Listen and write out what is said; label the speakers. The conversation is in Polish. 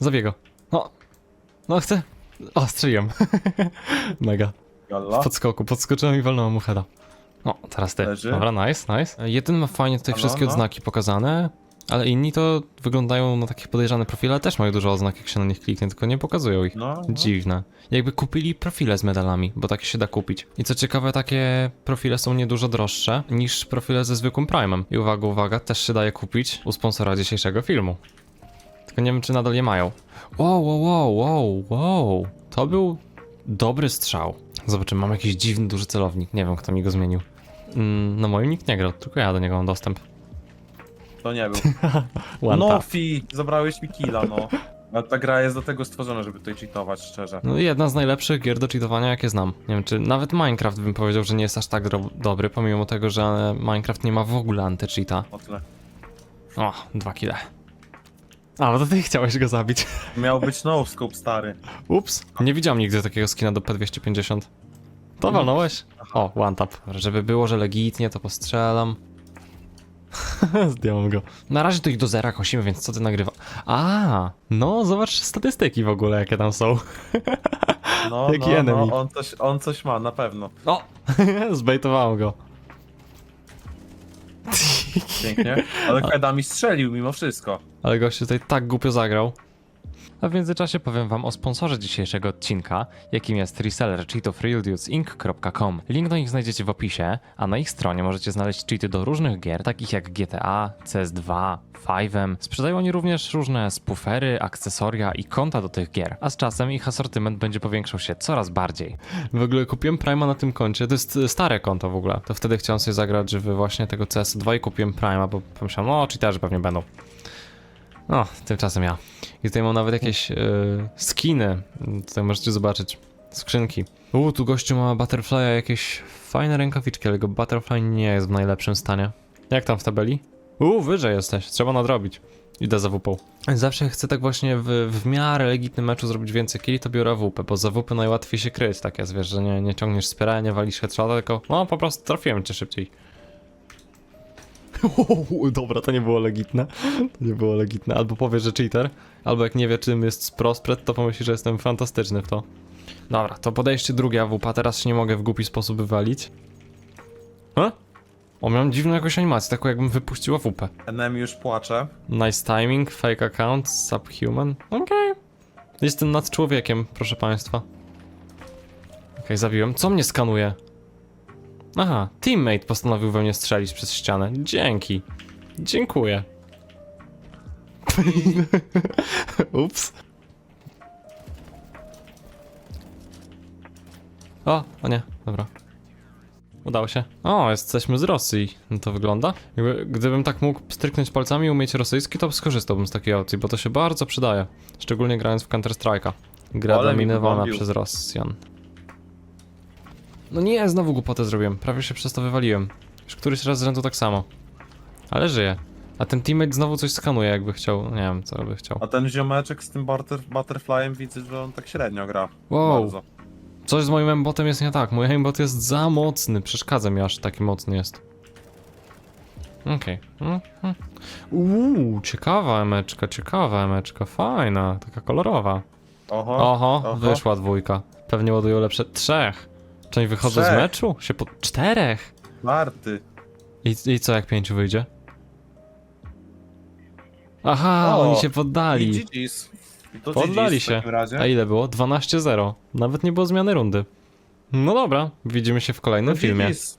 Speaker 1: Zabiję go. No. No chcę. O, strzeliłem. Mega. W podskoku. Podskoczyłem i walnąłem mu heada. O, teraz ty.
Speaker 2: Leży.
Speaker 1: Dobra, nice, nice. Jeden ma fajnie tutaj
Speaker 2: No,
Speaker 1: wszystkie
Speaker 2: no.
Speaker 1: odznaki pokazane, ale inni to wyglądają na takie podejrzane profile, ale też mają dużo oznak, jak się na nich kliknie, tylko nie pokazują ich.
Speaker 2: No, no.
Speaker 1: Dziwne. Jakby kupili profile z medalami, bo takie się da kupić. I co ciekawe, takie profile są niedużo droższe niż profile ze zwykłym Prime'em. I uwaga, uwaga, też się daje kupić u sponsora dzisiejszego filmu. Tylko nie wiem, czy nadal je mają. Wow, wow, wow, wow, wow. To był dobry strzał. Zobaczymy, mam jakiś dziwny, duży celownik. Nie wiem, kto mi go zmienił. Mm, na moim nikt nie grał, tylko ja do niego mam dostęp.
Speaker 2: To nie był.
Speaker 1: One
Speaker 2: No
Speaker 1: tap.
Speaker 2: fi, zabrałeś mi killa, no. Ale ta gra jest do tego stworzona, żeby tutaj cheatować, szczerze.
Speaker 1: No jedna z najlepszych gier do cheatowania, jakie znam. Nie wiem, czy nawet Minecraft bym powiedział, że nie jest aż tak dro- dobry, pomimo tego, że Minecraft nie ma w ogóle anty-cheata.
Speaker 2: O tyle.
Speaker 1: O, dwa kile. A, bo to ty chciałeś go zabić.
Speaker 2: Miał być no scope stary.
Speaker 1: Ups. Nie widziałem nigdy takiego skina do P250. To walnąłeś? O, one tap. Żeby było, że legitnie, to postrzelam. Zdjąłem go. Na razie to ich do zera kosimy, więc co ty nagrywa? A, no zobacz statystyki w ogóle, jakie tam są.
Speaker 2: No,
Speaker 1: Jaki
Speaker 2: no,
Speaker 1: enemy.
Speaker 2: no, on coś, on coś ma, na pewno.
Speaker 1: O, zbejtowałem go.
Speaker 2: Pięknie. Ale Heda mi strzelił mimo wszystko.
Speaker 1: Ale gościu tutaj tak głupio zagrał. A w międzyczasie powiem wam o sponsorze dzisiejszego odcinka, jakim jest reseller cheatów realdudesinc.com. Link do nich znajdziecie w opisie, a na ich stronie możecie znaleźć cheaty do różnych gier, takich jak GTA, CS2, 5M. Sprzedają oni również różne spoofery, akcesoria i konta do tych gier, a z czasem ich asortyment będzie powiększał się coraz bardziej. W ogóle kupiłem Prima na tym koncie, to jest e, stare konto w ogóle. To wtedy chciałem sobie zagrać w właśnie tego CS2 i kupiłem Prima, bo pomyślałem, no cheaterzy pewnie będą. No, tymczasem ja. I tutaj mam nawet jakieś e, skiny. Tutaj możecie zobaczyć. Skrzynki. U, tu gościu ma Butterfly'a jakieś fajne rękawiczki, ale go Butterfly nie jest w najlepszym stanie. Jak tam w tabeli? U, wyżej jesteś, trzeba nadrobić. Idę za WP. Zawsze chcę tak właśnie w, w miarę legitnym meczu zrobić więcej killi, to biorę WP, bo za WP najłatwiej się kryć, tak jest, wiesz, że nie, nie ciągniesz spera, nie walisz headshota, tylko no po prostu trafiłem cię szybciej. Dobra, to nie było legitne. To nie było legitne. Albo powie, że cheater, albo jak nie wie czym jest prospret, to pomyśli, że jestem fantastyczny w to. Dobra, to podejście drugie AWP, teraz się nie mogę w głupi sposób wywalić. E? O, miałem dziwną jakąś animację, taką jakbym wypuścił AWP.
Speaker 2: Enemy już płacze.
Speaker 1: Nice timing, fake account, subhuman. Okej. Jestem nad człowiekiem, proszę państwa. Okej, zabiłem. Co mnie skanuje? Aha, teammate postanowił we mnie strzelić przez ścianę. Dzięki. Dziękuję. Ups. O, o nie, dobra. Udało się. O, jesteśmy z Rosji. No to wygląda. Jakby, gdybym tak mógł stryknąć palcami i umieć rosyjski, to skorzystałbym z takiej opcji, bo to się bardzo przydaje. Szczególnie grając w Counter Strike'a. Gra
Speaker 2: Ale mi
Speaker 1: dominowana przez Rosjan. No nie, znowu głupotę zrobiłem. Prawie się przez to wywaliłem. Już któryś raz z rzędu tak samo. Ale żyje. A ten teammate znowu coś skanuje, jakby chciał. Nie wiem, co by chciał.
Speaker 2: A ten ziomeczek z tym butter, butterflyem widzę, że on tak średnio gra.
Speaker 1: Wow.
Speaker 2: Bardzo.
Speaker 1: Coś z moim aimbotem jest nie tak. Mój aimbot jest za mocny. Przeszkadza mi aż taki mocny jest. Okej. Mhm. Uuu, ciekawa emeczka, ciekawa emeczka. Fajna, taka kolorowa.
Speaker 2: Oho.
Speaker 1: Oho,
Speaker 2: oho.
Speaker 1: wyszła dwójka. Pewnie ładują lepsze. Trzech. Czy oni wychodzą z
Speaker 2: Trzech.
Speaker 1: meczu? Się po... Czterech.
Speaker 2: Marty.
Speaker 1: I, I co jak pięciu wyjdzie? Aha,
Speaker 2: O,
Speaker 1: oni się
Speaker 2: I
Speaker 1: poddali.
Speaker 2: GG's. To
Speaker 1: Poddali
Speaker 2: GG's w
Speaker 1: się.
Speaker 2: takim razie.
Speaker 1: A ile było? 12-0. Nawet nie było zmiany rundy. No dobra, widzimy się w kolejnym filmie.
Speaker 2: GG's.